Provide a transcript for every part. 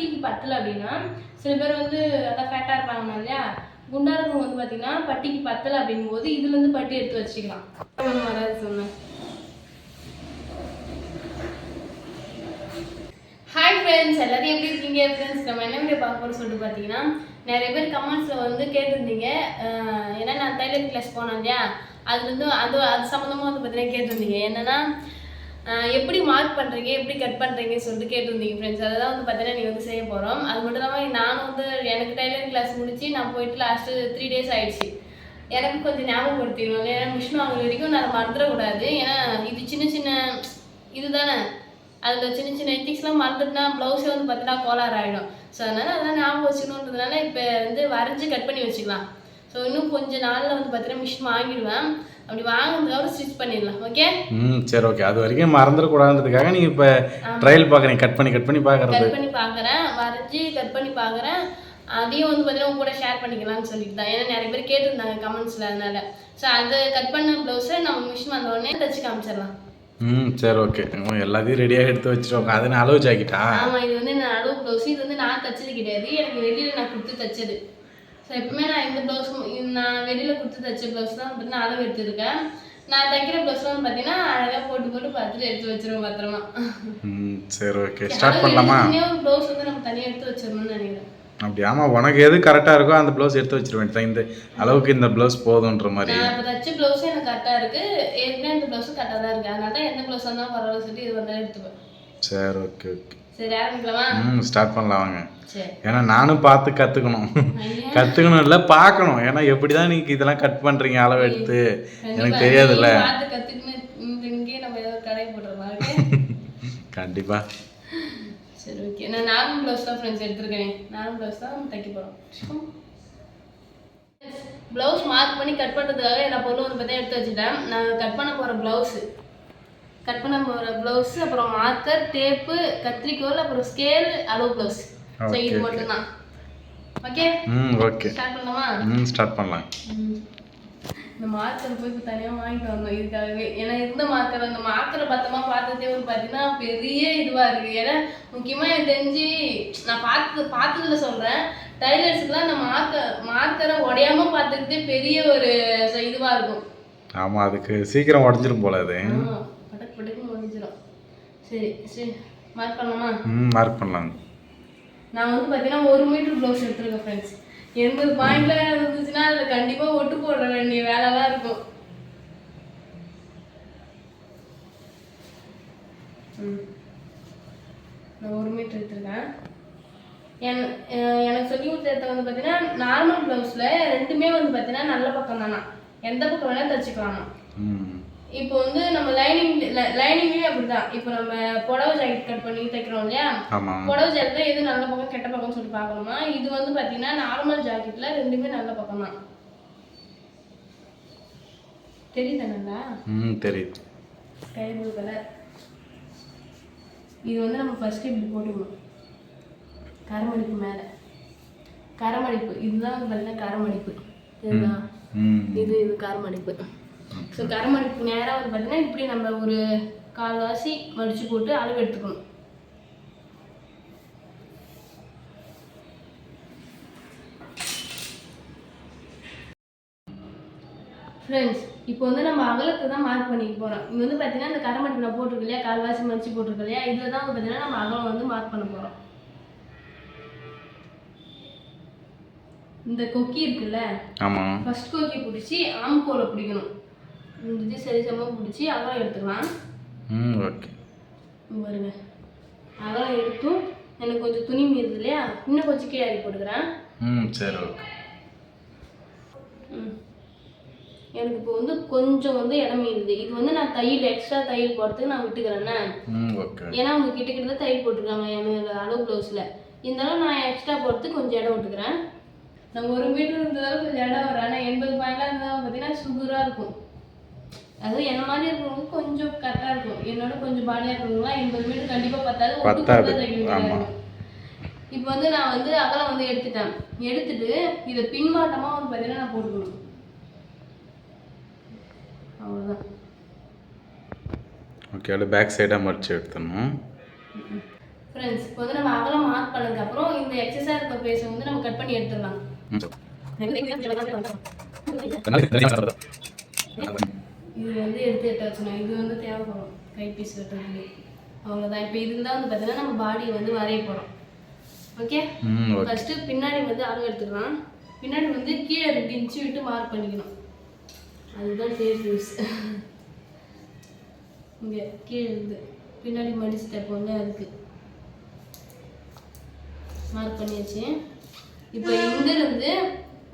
பட்டிக்கு பத்தல அப்படின்னா சில பேர் வந்து அதான் ஃபேட்டாக இருப்பாங்க இல்லையா? குண்டா இருக்கவங்க வந்து பார்த்தீங்கன்னா பட்டிக்கு பத்தல அப்படிங்கும் போது இதுல இருந்து பட்டி எடுத்து வச்சுக்கலாம். வராது சொன்னேன். ஹாய் ஃப்ரெண்ட்ஸ் எல்லாத்தையும் எப்படி இருக்கீங்க? ஃப்ரெண்ட்ஸ் நம்ம என்ன வீடியோ பார்க்க போகிறோம் சொல்லிட்டு பார்த்தீங்கன்னா நிறைய பேர் கமெண்ட்ஸில் வந்து கேட்டிருந்தீங்க. ஏன்னா நான் டைலரிங் கிளாஸ் போனேன் இல்லையா? அது வந்து அது அது சம்மந்தமாக வந்து பார்த்தீங்கன்னா கேட்டிருந்தீங்க. என்னன்னா எப்படி மார்க் பண்ணுறீங்க எப்படி கட் பண்ணுறீங்கன்னு சொல்லிட்டு கேட்டிருந்தீங்க ஃப்ரெண்ட்ஸ் அதை தான் வந்து பார்த்தீங்கன்னா நீங்கள் வந்து செய்ய போகிறோம் அது மட்டும் இல்லாமல் நான் வந்து எனக்கு டைலரிங் கிளாஸ் முடிச்சு நான் போயிட்டு லாஸ்ட்டு த்ரீ டேஸ் ஆயிடுச்சு. எனக்கு கொஞ்சம் ஞாபகப்படுத்திடணும் ஏன்னா மிஷின் வாங்குற வரைக்கும் நான் மறந்துடக்கூடாது. ஏன்னா இது சின்ன சின்ன இதுதானே. அதில் சின்ன சின்ன எத்திக்ஸ்லாம் மறந்துட்டுனா ப்ளவுஸே வந்து பார்த்தீங்கன்னா கோளாறு ஆகிடும் ஸோ அதனால் அதெல்லாம் ஞாபகம் வச்சுக்கணுன்றதுனால இப்போ வந்து வரைஞ்சி கட் பண்ணி வச்சுக்கலாம். ஸோ இன்னும் கொஞ்சம் நாளில் வந்து பார்த்தீங்கன்னா மிஷின் வாங்கிடுவேன். அப்படி வாங்கினதுக்கப்புறம் ஸ்டிச் பண்ணிடலாம் ஓகே ம் சரி ஓகே அது வரைக்கும் மறந்துடக்கூடாதுன்றதுக்காக நீங்கள் இப்போ ட்ரையல் பார்க்குறீங்க. கட் பண்ணி கட் பண்ணி பார்க்குறது. கட் பண்ணி பார்க்குறேன் வரைஞ்சி கட் பண்ணி பார்க்குறேன். அதையும் வந்து பார்த்தீங்கன்னா உங்க கூட ஷேர் பண்ணிக்கலாம்னு சொல்லிட்டு தான். ஏன்னா நிறைய பேர் கேட்டிருந்தாங்க கமெண்ட்ஸில் அதனால. ஸோ அதை கட் பண்ண ப்ளவுஸை நம்ம மிஷின் வந்த உடனே தச்சு காமிச்சிடலாம். ம் சரி ஓகே எல்லாத்தையும் ரெடியாக எடுத்து வச்சுருவாங்க அது நான் அளவு ஜாக்கிட்டா? ஆமா இது வந்து நான் அளவு ப்ளவுஸ் இது வந்து நான் தச்சது கிடையாது. எனக்கு வெளியில நான் கொடுத்து தச்சது. ஸோ எப்பவுமே நான் இந்த ப்ளவுஸ் நான் வெளியில கொடுத்து தச்ச ப்ளவுஸ் தான் வந்து நான் அளவு எடுத்துருக்கேன். நான் தைக்கிற ப்ளவுஸ்லாம் பார்த்தீங்கன்னா அழகாக போட்டு போட்டு பார்த்துட்டு எடுத்து வச்சிருவேன் பத்திரமா. ம் சரி ஓகே ஸ்டார்ட் பண்ணலாமா? ஒரு ப்ளவுஸ் வந்து நம்ம தனியாக எடுத்து வச்சிடணும்னு நினைக்கிறேன். அப்படி ஆமாம் உனக்கு எது கரெக்டாக இருக்கோ அந்த ப்ளவுஸ் எடுத்து வச்சிருவேன். இந்த அளவுக்கு இந்த ப்ளவுஸ் போதுன்ற மாதிரி. இப்போ தச்ச ப்ளவுஸும் எனக்கு கரெக்டாக இருக்கு. ஏற்கனவே இந்த ப்ளவுஸும் கரெக்டாக தான் இருக்கு. அதனால தான் எந்த ப்ளவுஸ் இருந்தாலும் பரவாயில்ல சொல்லிட்டு இது வந்தாலும் எடுத்துப்பேன். சரி ஓகே ஓகே ம் ஸ்டார்ட் பண்ணலாம் வாங்க. ஏன்னா நானும் பார்த்து கற்றுக்கணும் கற்றுக்கணும் இல்லை பார்க்கணும். ஏன்னா எப்படி தான் நீங்கள் இதெல்லாம் கட் பண்ணுறீங்க அளவு எடுத்து? எனக்கு தெரியாதுல்ல. கண்டிப்பாக சரி ஓகே நான் நார்மல் ப்ளவுஸ் தான் ஃப்ரெண்ட்ஸ் எடுத்திருக்கேன். நார்மல் ப்ளவுஸ் தான் தைக்க போகிறோம் ப்ளவுஸ் மார்க் பண்ணி கட் பண்ணுறதுக்காக எல்லா பொருளும் வந்து பார்த்தா எடுத்து வச்சுட்டேன். நான் கட் பண்ண போகிற ப்ளவுஸு கட் பண்ண போகிற ப்ளவுஸு அப்புறம் மார்க்கர் டேப்பு கத்திரிக்கோல் அப்புறம் ஸ்கேல் அளவு ப்ளவுஸ் ஸோ இது. மட்டும்தான். ஓகே ம் ஓகே ஸ்டார்ட் பண்ணலாமா? ம் ஸ்டார்ட் பண்ணலாம். இந்த மார்க்கர் போய் தனியாக வாங்கிட்டு வந்தோம் இதுக்காகவே. ஏன்னா இருந்த மார்க்கர் அந்த மார்க்கரை பத்திரமா பார்த்ததே வந்து பார்த்தீங்கன்னா பெரிய இதுவாக இருக்குது ஏன்னா முக்கியமாக எனக்கு தெரிஞ்சு நான் பார்த்து பார்த்ததுல சொல்கிறேன் டைலர்ஸுக்குலாம் அந்த மார்க்கர் மார்க்கரை உடையாம பார்த்துக்கிட்டே பெரிய ஒரு ச- இதுவா இருக்கும். ஆமாம் அதுக்கு சீக்கிரம் உடஞ்சிரும் போல அது. சரி சரி. மார்க் பண்ணலாமா? ம் மார்க் பண்ணலாம். நான் வந்து பார்த்தீங்கன்னா ஒரு மீட்டர் ப்ளவுஸ் எடுத்துருக்கேன் ஃப்ரெண்ட்ஸ் எண்பது பாயிண்ட்ல இருந்துச்சுன்னா அதில் கண்டிப்பாக ஒட்டு போட வேண்டிய வேலைலாம் இருக்கும். நான் ஒரு மீட்டர் எடுத்துருக்கேன். என் எனக்கு சொல்லி கொடுத்த வந்து பார்த்தீங்கன்னா நார்மல் ப்ளவுஸில் ரெண்டுமே வந்து பார்த்தீங்கன்னா நல்ல பக்கம் தானா எந்த பக்கம் வேணால் தச்சுக்கலாமா? இப்போ வந்து நம்ம லைனிங் லைனிங்லேயும் அப்படிதான். இப்போ நம்ம புடவை ஜாக்கெட் கட் பண்ணி தைக்கிறோம் இல்லையா? புடவை ஜாக்கெட்ல எது நல்ல பக்கம் கெட்ட பக்கம்னு சொல்லி பார்க்கணுமா? இது வந்து பார்த்தீங்கன்னா நார்மல் ஜாக்கெட்ல ரெண்டுமே நல்ல பக்கம் தான். தெரியுதா நல்லா? ம் தெரியுது. ஸ்கை ப்ளூ கலர் இது வந்து நம்ம ஃபர்ஸ்ட் இப்படி போட்டுக்கணும். கரமடிப்பு மேலே. கரமடிப்பு. இதுதான் பார்த்தீங்கன்னா கரமடிப்பு. இதுதான் இது இது கரமடிப்பு. ஸோ கரமடிப்பு நேராக வந்து பார்த்தீங்கன்னா இப்படி நம்ம ஒரு கால்வாசி மடிச்சு போட்டு அளவு எடுத்துக்கணும். ஃப்ரெண்ட்ஸ் இப்போ வந்து நம்ம அகலத்தை தான் மார்க் பண்ணிக்க போகிறோம் இங்கே வந்து பார்த்தீங்கன்னா இந்த கரமடிப்பு நான் போட்டிருக்கு இல்லையா? கால்வாசி மடிச்சு போட்டிருக்கு இல்லையா? இதில் தான் வந்து பார்த்தீங்கன்னா நம்ம அகலம் வந்து மார்க் பண்ண போகிறோம் இந்த கொக்கி இருக்குல்ல? ஃபர்ஸ்ட் கோக்கி பிடிச்சி ஆம்கோலை பிடிக்கணும். இது சரி சமமாக பிடிச்சி அகலம் எடுத்துக்கலாம். ம் ஓகே. பாருங்க. அகலம் எடுத்தும் எனக்கு கொஞ்சம் துணி மீறுது இல்லையா? இன்னும் கொஞ்சம் கீழே போட்டுக்கிறேன். ம் சரி ஓகே. ம். எனக்கு இப்போ வந்து கொஞ்சம் வந்து இடம் மீறுது. இது வந்து நான் தையல் எக்ஸ்ட்ரா தையல் போடுறதுக்கு நான் விட்டுக்கிறேன்னே? ம் ஓகே ஏன்னா அவங்க கிட்ட கிட்ட தான் தையல் போட்டிருக்காங்க என்னோட அளவு ப்ளவுஸில் இருந்தாலும் நான் எக்ஸ்ட்ரா போடுறதுக்கு கொஞ்சம் இடம் விட்டுக்கிறேன். நம்ம ஒரு மீட்டர் இருந்ததாலும் கொஞ்சம் இடம் வரும். ஆனால் எண்பது பாயிண்ட்லாம் இருந்தால் பார்த்தீங்கன்னா சுகராக இருக்கும். அதுவும் என்ன மாதிரி இருக்கிறவங்களுக்கு கொஞ்சம் கரெக்டாக இருக்கும் என்னோட கொஞ்சம் பாடியாக இருக்கிறவங்களாம் எண்பது மீட்டர் கண்டிப்பாக பத்தாது. பத்தாது. இப்போ வந்து நான் வந்து அகலம் வந்து எடுத்துட்டேன். எடுத்துட்டு இதை பின்வாட்டமாக வந்து பார்த்தீங்கன்னா நான் போட்டுக்கணும் அவ்வளோதான் ஓகே அப்படியே பேக் சைடாக மடிச்சு எடுத்துடணும். ஃப்ரெண்ட்ஸ் இப்போ வந்து நம்ம அகலம் மார்க் பண்ணதுக்கப்புறம் இந்த எக்ஸஸாக இருக்க பேஸை வந்து நம்ம கட் பண்ணி எடுத்துடலாம். இது வந்து எடுத்து எடுத்து வச்சணும் இது வந்து தேவைப்படும். கைபீஸ் வெட்டுறதுக்கு அவ்வளோதான் இப்போ இருந்தால் வந்து பார்த்தீங்கன்னா நம்ம பாடியை வந்து வரைய போகிறோம் ஓகே ம் ஓகே ஃபஸ்ட்டு பின்னாடி வந்து அளவு எடுத்துக்கலாம். பின்னாடி வந்து கீழே ரெண்டு இன்ச்சு விட்டு மார்க் பண்ணிக்கணும். அதுதான் சேஃப் யூஸ் இங்கே கீழே இருந்து. பின்னாடி மடிச்சு தைப்போங்க அதுக்கு மார்க் பண்ணியாச்சு. இப்போ இங்கிருந்து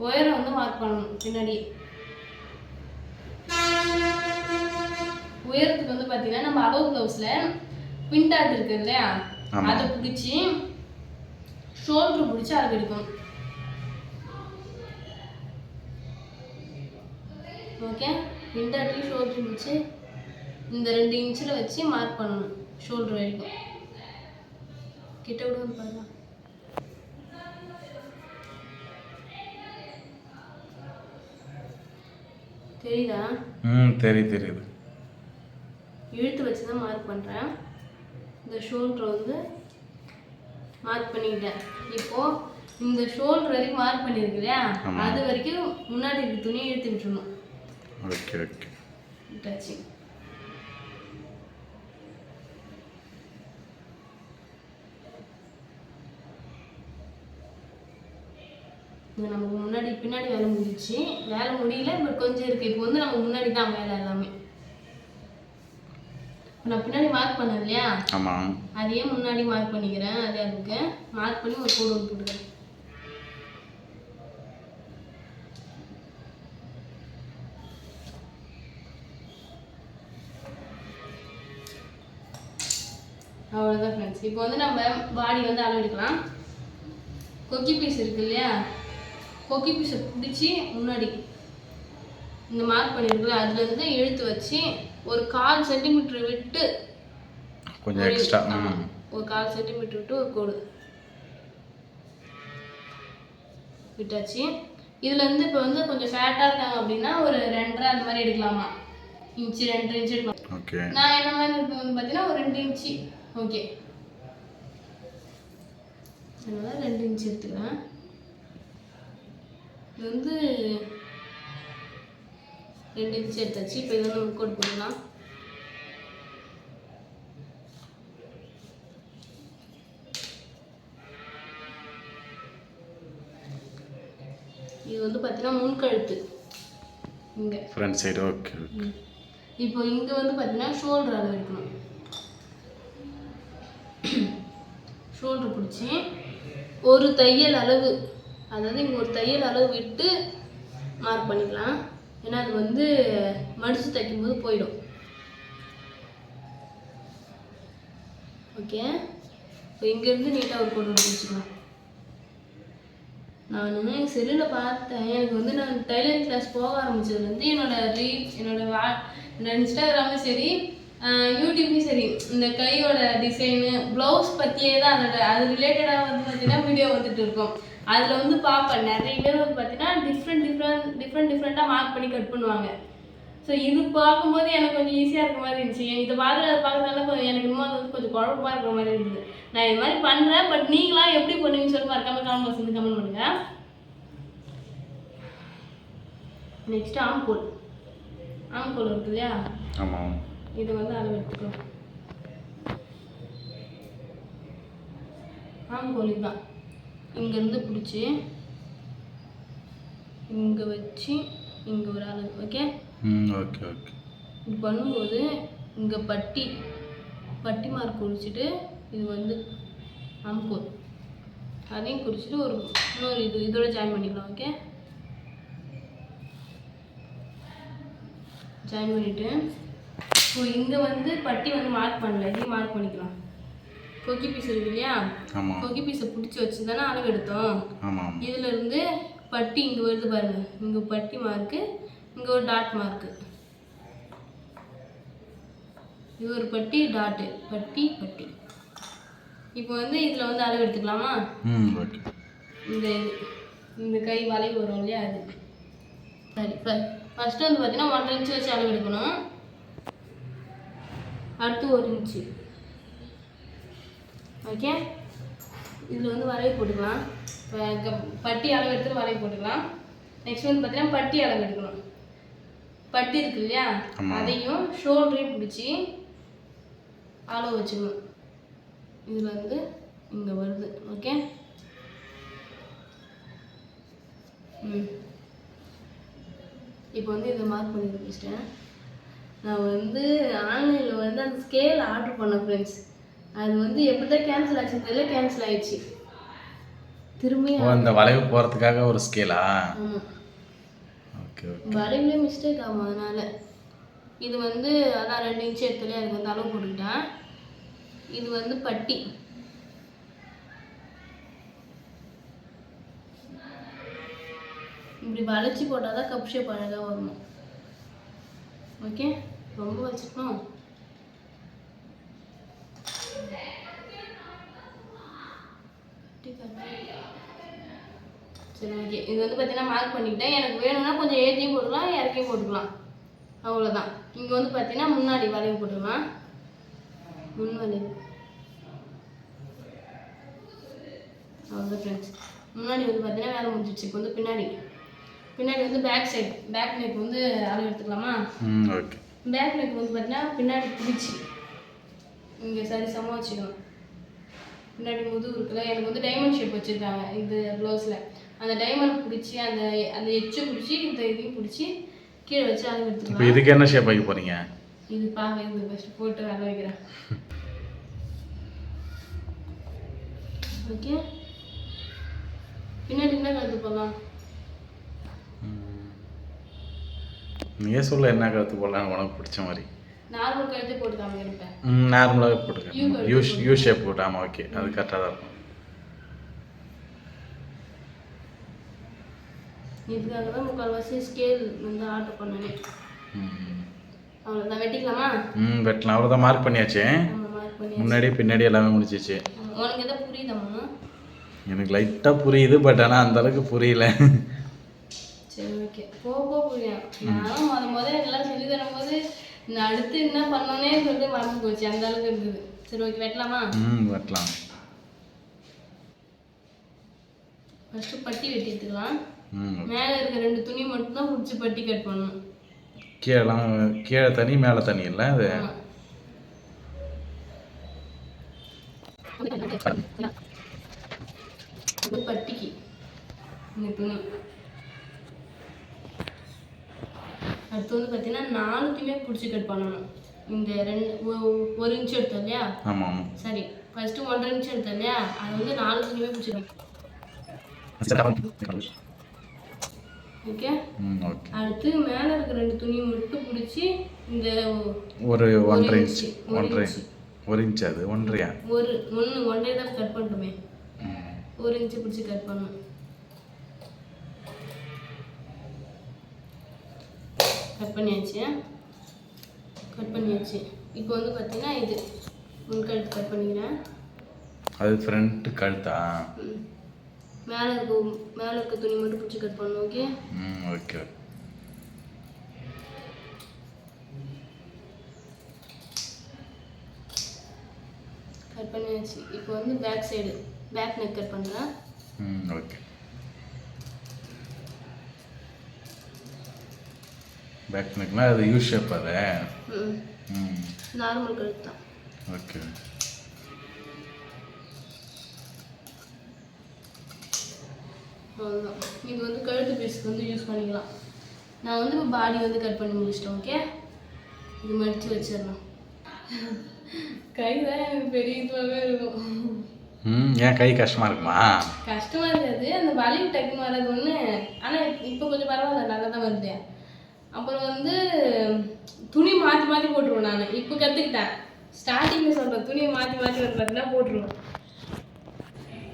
உயரம் வந்து மார்க் பண்ணணும். பின்னாடி. உயரத்துக்கு வந்து பார்த்தீங்கன்னா நம்ம அளவு ப்ளவுஸில் பின்டாட் இருக்கு இல்லையா. அதை பிடிச்சி ஷோல்டர் பிடிச்சி அளவு எடுக்கணும் ஓகே பின்டாட்டி ஷோல்டர் பிடிச்சி இந்த ரெண்டு இன்ச்சில் வச்சு மார்க் பண்ணணும் ஷோல்டர் வரைக்கும். கிட்ட விடுங்க பாருங்க. தெரியுதா? ம் தெரியுது தெரியுது. வச்சு தான் மார்க் பண்ணுறேன் இந்த ஷோல்டர் வந்து மார்க் பண்ணிக்கிட்டேன் இப்போ இந்த ஷோல்டர் வரைக்கும் மார்க் பண்ணியிருக்கு இல்லையா? ஆமா. அது வரைக்கும் முன்னாடி இருக்க துணியை இழுத்து விட்டுறணும் ஓகே ஓகே இது நமக்கு முன்னாடி பின்னாடி வேலை முடிஞ்சிச்சு. வேலை முடியல பட் கொஞ்சம் இருக்கு. இப்போ வந்து நமக்கு முன்னாடி தான் வேலை எல்லாமே. நான் பின்னாடி மார்க் பண்ணேன் இல்லையா? ஆமாம் அதையே முன்னாடி மார்க் பண்ணிக்கிறேன். அதே அதுக்கு மார்க் பண்ணி ஒரு கோடு போட்டுக்கிறேன். அவ்வளோதான் ஃப்ரெண்ட்ஸ் இப்போ வந்து நம்ம பாடி வந்து அளவெடுக்கலாம் கொக்கி பீஸ் இருக்கு இல்லையா? கொக்கி பீஸை பிடிச்சி முன்னாடி இந்த மார்க் பண்ணியிருக்குல்ல அதுலேருந்து இழுத்து வச்சு ஒரு கால் சென்டிமீட்டர் விட்டு கொஞ்சம் எக்ஸ்ட்ரா ஒரு கால் சென்டிமீட்டர் விட்டு ஒரு கோடு விட்டாச்சு. இதுல இருந்து இப்போ வந்து கொஞ்சம் ஃபேட்டாக இருக்காங்க அப்படின்னா ஒரு ரெண்டரை அந்த மாதிரி எடுக்கலாமா? இன்ச்சு ரெண்டரை இன்ச்சு எடுக்கலாம். ஓகே. நான் என்ன மாதிரி இருக்கு வந்து பார்த்தீங்கன்னா ஒரு ரெண்டு இன்ச்சு. ஓகே. அதனால ரெண்டு இன்ச்சு எடுத்துக்கிறேன் இது வந்து ரெண்டு இன்ச்சு எடுத்தாச்சு. இப்போ இது ஒரு கோட் போடலாம். இது வந்து பார்த்தீங்கன்னா முன்கழுத்து இங்கே. Front side okay. இப்போ இங்க வந்து பார்த்தீங்கன்னா ஷோல்டர் அளவு எடுக்கணும். ஷோல்டர் பிடிச்சி ஒரு தையல் அளவு அதாவது இங்கே ஒரு தையல் அளவு விட்டு மார்க் பண்ணிக்கலாம். ஏன்னா அது வந்து மடித்து தைக்கும்போது போயிடும். ஓகே இப்போ இங்கேருந்து நீட்டாக ஒரு கோடு வச்சுக்கலாம். நான் செல்லில் பார்த்தேன். எனக்கு வந்து நான் டைலரிங் கிளாஸ் போக ஆரம்பிச்சதுலேருந்து என்னோட ரீல்ஸ் என்னோட வா என்னோட இன்ஸ்டாகிராமும் சரி ஆஹ் யூடியூப்லையும் சரி இந்த கையோட டிசைனு ப்ளவுஸ் பற்றியே தான் அதோட அது ரிலேட்டடாக வந்து பார்த்தீங்கன்னா வீடியோ வந்துட்டு இருக்கும். அதில் வந்து பார்ப்பேன் நிறைய பேர் வந்து பார்த்தீங்கன்னா டிஃப்ரெண்ட் டிஃப்ரெண்ட் டிஃப்ரெண்ட் டிஃப்ரெண்ட்டாக மார்க் பண்ணி கட் பண்ணுவாங்க. ஸோ இது பார்க்கும்போது எனக்கு கொஞ்சம் ஈஸியாக இருக்க மாதிரி இருந்துச்சு. இதை பார்க்குறது அதை பார்க்கறதுனால கொஞ்சம் எனக்கு இன்னும் அது வந்து கொஞ்சம் குழப்பமா இருக்கிற மாதிரி இருந்தது. நான் இது மாதிரி பண்ணுறேன் பட் நீங்களாம் எப்படி பண்ணுவீங்கன்னு சொல்லி மறக்காம கமெண்ட் பாக்ஸ் வந்து கமெண்ட் பண்ணுங்க. நெக்ஸ்ட் ஆம்கோல் ஆம்கோல் இருக்கு இல்லையா? ஆமாம் இதை வந்து அளவு எடுத்துக்கலாம் ஆம்கோல் இதுதான். இங்கேருந்து பிடிச்சி இங்கே வச்சு இங்கே ஒரு அளவு ஓகே ஓகே ஓகே இது பண்ணும்போது இங்கே பட்டி பட்டி மார்க் குறிச்சிட்டு இது வந்து ஆம்கோல் அதையும் குறிச்சிட்டு ஒரு இன்னொரு இது இதோட ஜாயின் பண்ணிக்கலாம் ஓகே ஜாயின் பண்ணிவிட்டு இப்போ இங்கே வந்து பட்டி வந்து மார்க் பண்ணல இதையும் மார்க் பண்ணிக்கலாம். கொக்கி பீஸ் இருக்கு இல்லையா? கொக்கி பீஸை பிடிச்சி வச்சு தானே அளவு எடுத்தோம் இதுல இருந்து பட்டி இங்க வருது பாருங்க. இங்க பட்டி மார்க்கு இங்க ஒரு டாட் மார்க்கு இது ஒரு பட்டி டாட்டு பட்டி பட்டி. இப்போ வந்து இதுல வந்து அளவு எடுத்துக்கலாமா? இந்த இந்த கை வளைவு வரும் இல்லையா அது? சரி ஃபர்ஸ்ட் வந்து பார்த்தீங்கன்னா ஒன்றரை இன்ச்சு வச்சு அளவு எடுக்கணும். அடுத்து ஒரு இன்ச்சு ஓகே இதில் வந்து வளைவு போட்டுக்கலாம். பட்டி அளவு எடுத்துட்டு வளைவு போட்டுக்கலாம். நெக்ஸ்ட் வந்து பார்த்தீங்கன்னா பட்டி அளவு எடுக்கணும். பட்டி இருக்கு இல்லையா. அதையும் ஷோல்டரையும் பிடிச்சி அளவு வச்சுக்கணும். இதில் வந்து இங்கே வருது. ஓகே ம். இப்போ வந்து இதை மார்க் பண்ணி வச்சுட்டேன் நான் வந்து ஆன்லைனில் வந்து அந்த ஸ்கேல் ஆர்டர் பண்ணேன் ஃப்ரெண்ட்ஸ் அது வந்து எப்படி தான் கேன்சல் ஆச்சு தெரியல கேன்சல் ஆயிடுச்சு. திரும்பி ஓ இந்த வளைவு போகிறதுக்காக ஒரு ஸ்கேலா வளைவுலேயே மிஸ்டேக் ஆகும் அதனால. இது வந்து அதான் ரெண்டு இன்ச் எடுத்துலேயே அதுக்கு வந்து அளவு போட்டுக்கிட்டேன். இது வந்து பட்டி. இப்படி வளைச்சி போட்டால் தான் கப் ஷேப் அழகாக வரணும் ஓகே ரொம்ப வச்சுக்கணும் சரி ஓகே இது வந்து பார்த்தீங்கன்னா மார்க் பண்ணிக்கிட்டேன். எனக்கு வேணும்னா கொஞ்சம் ஏற்றியும் போட்டுக்கலாம் இறக்கியும் போட்டுக்கலாம். அவ்வளோதான் இங்கே வந்து பார்த்தீங்கன்னா முன்னாடி வளைவு போட்டுக்கலாம். முன் வளைவு. அவ்வளோதான் ஃப்ரெண்ட்ஸ் முன்னாடி வந்து பார்த்தீங்கன்னா வேலை முடிஞ்சிச்சு இப்போ வந்து பின்னாடி. பின்னாடி வந்து பேக் சைடு பேக் நெக் வந்து அளவு எடுத்துக்கலாமா? பேக் நெக் வந்து பார்த்தீங்கன்னா பின்னாடி பிடிச்சி இங்கே சரி சமமாக வச்சுக்கணும். பின்னாடி முதுகு இருக்குல்ல எனக்கு வந்து டைமண்ட் ஷேப் வச்சுருக்காங்க இது ப்ளவுஸில் அந்த டைமண்ட் பிடிச்சி அந்த அந்த எச்சை பிடிச்சி இந்த இதையும் பிடிச்சி கீழே வச்சு அளவு இப்போ எடுத்துக்கலாம் இதுக்கு என்ன ஷேப் வைக்க போகிறீங்க இது பார்க்க இது ஃபஸ்ட்டு போட்டு அளவு வைக்கிறேன். ஓகே பின்னாடி என்ன கழுத்து போடலாம் நீயே சொல்ல என்ன கருத்து போடலாம் உனக்கு பிடிச்ச மாதிரி. நார்மல் கழுத்து போட்டு காமிக்கிறேன் ம் நார்மலாகவே போட்டுக்கேன் யூ யூ ஷேப் போட்டு ஆமாம் ஓகே அது கரெக்டாக தான் இருக்கும். இதுக்காக தான் முக்கால்வாசி ஸ்கேல் வந்து ஆர்டர் பண்ணனே. ம். அவ்வளோதான் வெட்டிக்கலாமா? ம் வெட்டலாம். அவ்வளோதான் மார்க் பண்ணியாச்சு. முன்னாடி பின்னாடி எல்லாமே முடிச்சிச்சு உனக்கு எதாவது புரியுதாம்மா எனக்கு லைட்டாக புரியுது பட் ஆனால் அந்த அளவுக்கு புரியல. சரி ஓகே போக போக புரியும் நானும் முத முத எல்லாம் சொல்லி தரும்போது நான் அடுத்து என்ன பண்ணோன்னே சொல்லிட்டு மறந்து போச்சு. அந்த அளவுக்கு இருந்தது. சரி ஓகே வெட்டலாமா? ம் வெட்டலாம். ஃபஸ்ட்டு பட்டி வெட்டி எடுத்துக்கலாம் மேலே இருக்க ரெண்டு துணி மட்டும் தான் பிடிச்சி பட்டி கட் பண்ணணும். கீழெல்லாம் கீழே தனி மேலே தனி இல்லை அது? பட்டிக்கு இந்த துணி. அடுத்து வந்து பார்த்தீங்கன்னா நாலுத்தையுமே பிடிச்சி கட் பண்ணணும். இந்த ரெண்டு ஒரு இன்ச் எடுத்தோம் இல்லையா? ஆமாம். சரி ஃபர்ஸ்ட் ஒன்றரை இன்ச் எடுத்தோம் இல்லையா? அது வந்து நாலு துணியுமே ம் ஓகே அடுத்து மேலே இருக்க ரெண்டு துணியை மட்டும் பிடிச்சி இந்த ஒரு ஒன்றரை இன்ச், இன்ச் ஒன்றரை இன்ச். ஒரு இன்ச் அது ஒன்றையா ஒரு ஒன்று ஒன்றே தான் கட் பண்ணிட்டோமே. ஒரு இன்ச்சு பிடிச்சி கட் பண்ணணும் கட் பண்ணியாச்சு கட் பண்ணியாச்சு. இப்போ வந்து பார்த்தீங்கன்னா இது. முன்கழுத்து கட் பண்ணிக்கிறேன். அது ஃப்ரண்ட் கழுத்தா. மேலே இருக்க மேலே இருக்க துணி மட்டும் பிடிச்சி கட் பண்ணணும் ஓகே ம் ஓகே கட் பண்ணியாச்சு. இப்போ வந்து back side back neck cut பண்ணுறேன் ம் ஓகே பேக் நெக்னா அது யூ ஷேப் அது. நார்மல் கழுத்து தான். ஓகே அவ்வளோதான் இது வந்து கழுத்து பீஸ்க்கு வந்து யூஸ் பண்ணிக்கலாம். நான் வந்து இப்போ பாடி வந்து கட் பண்ணி முடிச்சிட்டேன் ஓகே இது மடித்து வச்சிடலாம் கை தான் பெரிய இதுவாகவே இருக்கும். ம் ஏன் கை கஷ்டமாக இருக்குமா? கஷ்டமாக இருக்காது. அந்த வலிவு டக்குன்னு வராது ஒன்று ஆனால் இப்போ கொஞ்சம் பரவாயில்ல நல்லா தான் வருது. அப்புறம் வந்து துணி மாற்றி மாற்றி போட்டுருவேன் நான். இப்போ கற்றுக்கிட்டேன் ஸ்டார்டிங்கில் சொல்கிறேன் துணியை மாற்றி மாற்றி வந்து பார்த்தீங்கன்னா போட்டுருவேன்.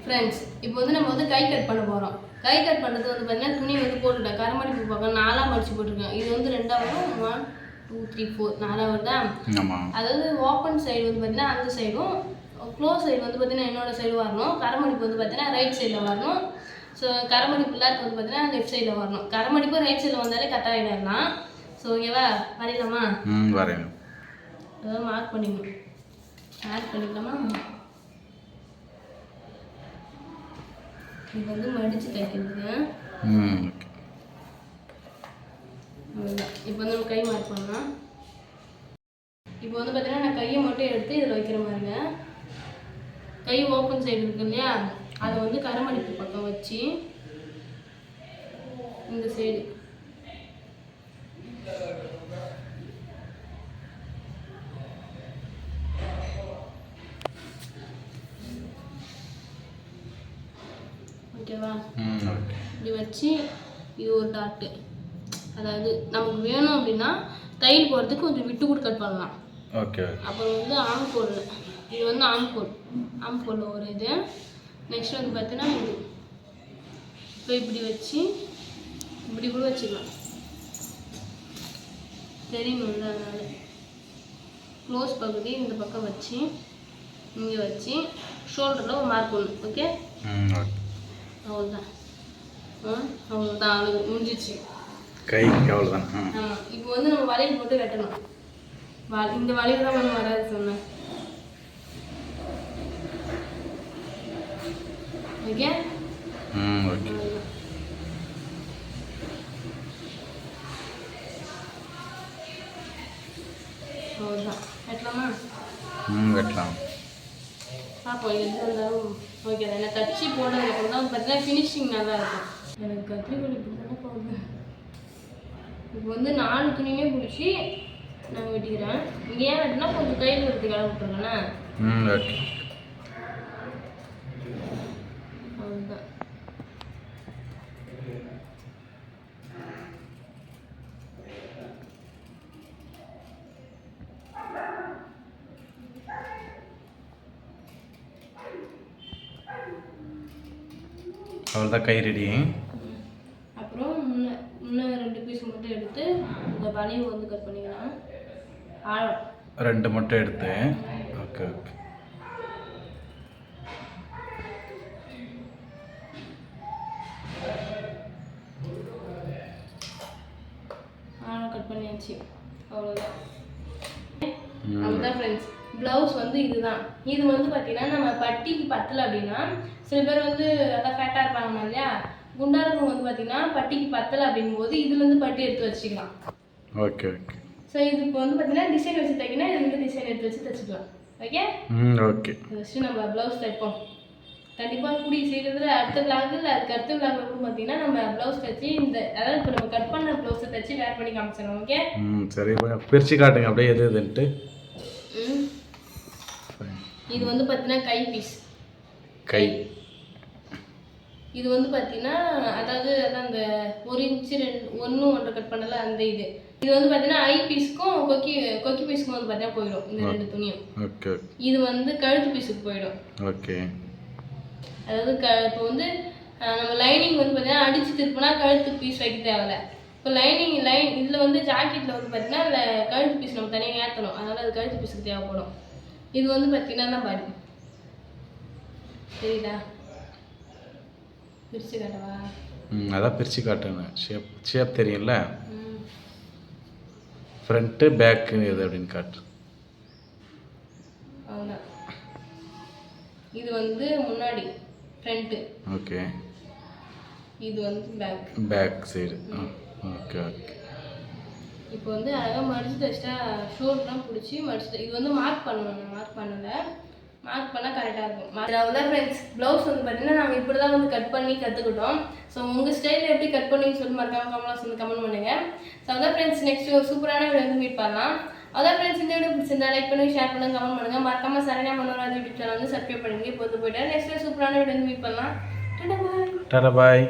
ஃப்ரெண்ட்ஸ் இப்போ வந்து நம்ம வந்து கை கட் பண்ண போகிறோம் கை கட் பண்ணுறது வந்து பார்த்தீங்கன்னா துணி வந்து போட்டுட்டேன். கரமடிப்பு பக்கம் நாலாக மடிச்சு போட்டிருக்கேன். இது வந்து ரெண்டாவது ஒன் டூ த்ரீ ஃபோர் நாலாவது வருதா? ஆமாம் அதாவது ஓப்பன் சைடு வந்து பார்த்தீங்கன்னா அந்த சைடும் க்ளோஸ் சைடு வந்து பார்த்தீங்கன்னா என்னோட சைடு வரணும். கரமடிப்பு வந்து பார்த்தீங்கன்னா ரைட் சைடில் வரணும். ஸோ கரமடிப்பு இல்லாத வந்து பார்த்தீங்கன்னா லெஃப்ட் சைடில் வரணும். கரமடிப்பு ரைட் சைடில் வந்தாலே கரெக்டாக ஆகிடலாம் ஸோ ஓகேவா வரையலாமா? ம் வரேன் அதாவது மார்க் பண்ணிக்கணும். மார்க் பண்ணிக்கலாமா? இது வந்து மடித்து அவ்வளோதான் இப்போ வந்து நம்ம கை மார்க் பண்ணலாம் இப்போ வந்து பார்த்தீங்கன்னா நான் கையை மட்டும் எடுத்து இதில் வைக்கிற மாதிரிங்க. கை ஓப்பன் சைடு இருக்கு இல்லையா? அதை வந்து கரமடிப்பு பக்கம் வச்சு இந்த சைடு ஓகேவா ம் ஓகே இப்படி வச்சு இது ஒரு டாட்டு அதாவது நமக்கு வேணும் அப்படின்னா தையல் போகிறதுக்கு கொஞ்சம் விட்டு கூட கட் பண்ணலாம் ஓகே. அப்புறம் வந்து ஆம்கோல் இது வந்து ஆம்கோல் ஆம்கோல் ஒரு இது. நெக்ஸ்ட் வந்து பார்த்தீங்கன்னா இது. இப்போ இப்படி வச்சு இப்படி கூட வச்சுக்கலாம். தெரியணும்ல அதனால க்ளோஸ் பகுதி இந்த பக்கம் வச்சு இங்கே வச்சு ஷோல்டரில் ஒரு மார்க் ஒன்று ஓகே. அவ்வளோதான் அவ்வளோதான் அவ்வளோ முடிஞ்சிச்சு. கைக்கு அவ்வளோதான் இப்போ வந்து நம்ம வளையல் போட்டு கட்டணும் வ இந்த வளையல் தான் வந்து வராது சொன்னேன். ஓகே? ம் ஓகே. அவ்வளோதான் கட்டலாமா ம் வெட்டலாம். பார்ப்போம் எது வந்தாலும். ஓகே எனக்கு தச்சு போட்டதுக்கப்புறம் தான் பார்த்தீங்கன்னா ஃபினிஷிங் நல்லா இருக்கும். எனக்கு கத்திரிக்கோள் இப்படி தானே போகுது. இப்போ வந்து நாலு துணியுமே பிடிச்சி நான் வெட்டிக்கிறேன். இங்கே ஏன் வெட்டினா கொஞ்சம் கையில் எடுத்து கிளம்பிட்டுருக்கேண்ணே ம் ஓகே அவ்வளோதான் அவ்வளோதான் கை ரெடி அப்புறம் முன்ன முன்ன ரெண்டு பீஸ் மட்டும் எடுத்து இந்த வளைவு வந்து கட் பண்ணிக்கலாம். ஆழம். ரெண்டு மட்டும் எடுத்து ஓகே ஓகே ஆழம் கட் பண்ணியாச்சு அவ்வளோதான் ம் அவ்வளோதான் ஃப்ரெண்ட்ஸ் வந்து இதுதான் இது வந்து பார்த்தீங்கன்னா நம்ம பட்டிக்கு பத்தல அப்படின்னா சில பேர் வந்து அதான் ஃபேட்டாக இருப்பாங்க இல்லையா? குண்டா இருக்கவங்க வந்து பார்த்தீங்கன்னா பட்டிக்கு பத்தல அப்படிங்கும்போது இதுலேருந்து பட்டி எடுத்து வச்சுக்கலாம். Okay okay. ஸோ இது இப்போ வந்து பார்த்தீங்கன்னா டிசைன் வச்சு தைக்கினா இதுலேருந்து டிசைன் எடுத்து வச்சு தைச்சிக்கலாம். ஓகே. ஓகே ஃபஸ்ட்டு நம்ம ப்ளவுஸ் தைப்போம். கண்டிப்பாக கூடிய சீக்கிரத்தில் அடுத்த விளாகில் அதுக்கு அடுத்த விளாகில் கூட பார்த்தீங்கன்னா நம்ம ப்ளவுஸ் தைச்சி இந்த அதாவது இப்போ நம்ம கட் பண்ண ப்ளவுஸை தைச்சி வேர் பண்ணி காமிச்சிடலாம் ஓகே ம் சரி பிரித்து காட்டுங்க அப்படியே எது எதுன்ட்டு. இது வந்து பார்த்தீங்கன்னா கை பீஸ் கை. இது வந்து பார்த்தீங்கன்னா அதாவது அதான் அந்த ஒரு இன்ச்சு ரெண்டு ஒன்று ஒன்றரை கட் பண்ணல அந்த இது. இது வந்து பார்த்தீங்கன்னா ஐ பீஸ்க்கும் கொக்கி கொக்கி பீஸ்க்கும் வந்து பார்த்தீங்கன்னா போயிடும் இந்த ரெண்டு துணியும். ஓகே. இது வந்து கழுத்து பீஸுக்கு போயிடும். ஓகே. அதாவது க இப்போ வந்து நம்ம லைனிங் வந்து பார்த்தீங்கன்னா அடிச்சு திருப்பினா கழுத்துக்கு பீஸ் வைக்க தேவையில்ல. இப்போ லைனிங் லைன் இதில் வந்து ஜாக்கெட்டில் வந்து பார்த்தீங்கன்னா அதில் கழுத்து பீஸ் நம்ம தனியாக ஏற்றணும் அதனால் அது கழுத்து பீஸுக்கு தேவைப்படும். இது வந்து பார்த்தீங்கன்னா பாடி தெரியுதா? பிரிச்சு காட்டவா? ம் அதான் பிரித்து காட்டுங்க ஷேப் ஷேப் தெரியும்ல? ஃப்ரண்ட்டு பேக்கு எது அப்படின்னு காட்டு. அவ்வளோதான் இது வந்து முன்னாடி ஃப்ரண்ட்டு ஓகே இது வந்து back back side okay okay இப்போ வந்து அழகாக மடிச்சு தைச்சிட்டா ஷோல்டர்லாம் பிடிச்சி மடிச்சு இது வந்து மார்க் பண்ணணும் நான் மார்க் பண்ணலை. மார்க் பண்ணால் கரெக்டாக இருக்கும். அவ்வளோ ஃப்ரெண்ட்ஸ் ப்ளவுஸ் வந்து பார்த்தீங்கன்னா நாங்கள் இப்படி தான் வந்து கட் பண்ணி கற்றுக்கிட்டோம் ஸோ உங்கள் ஸ்டைலில் எப்படி கட் பண்ணின்னு சொல்லி மறக்காம கமெண்ட்ஸ் வந்து கமெண்ட் பண்ணுங்கள் ஸோ அதான் ஃப்ரெண்ட்ஸ் நெக்ஸ்ட் ஒரு சூப்பரான வீடியோ வந்து மீட் பண்ணலாம். அதான் ஃப்ரெண்ட்ஸ் இந்த வீடியோ பிடிச்சிருந்தா லைக் பண்ணி ஷேர் பண்ணுங்க கமெண்ட் பண்ணுங்கள் மறக்காம சரண்யா மனோராஜ் யூடியூப் சேனல் வந்து சப்ஸ்கிரைப் பண்ணுங்க இப்போ வந்து போயிட்டு நெக்ஸ்ட் சூப்பரான வீடியோ வந்து மீட் பண்ணலாம். பாய் டாடா பாய்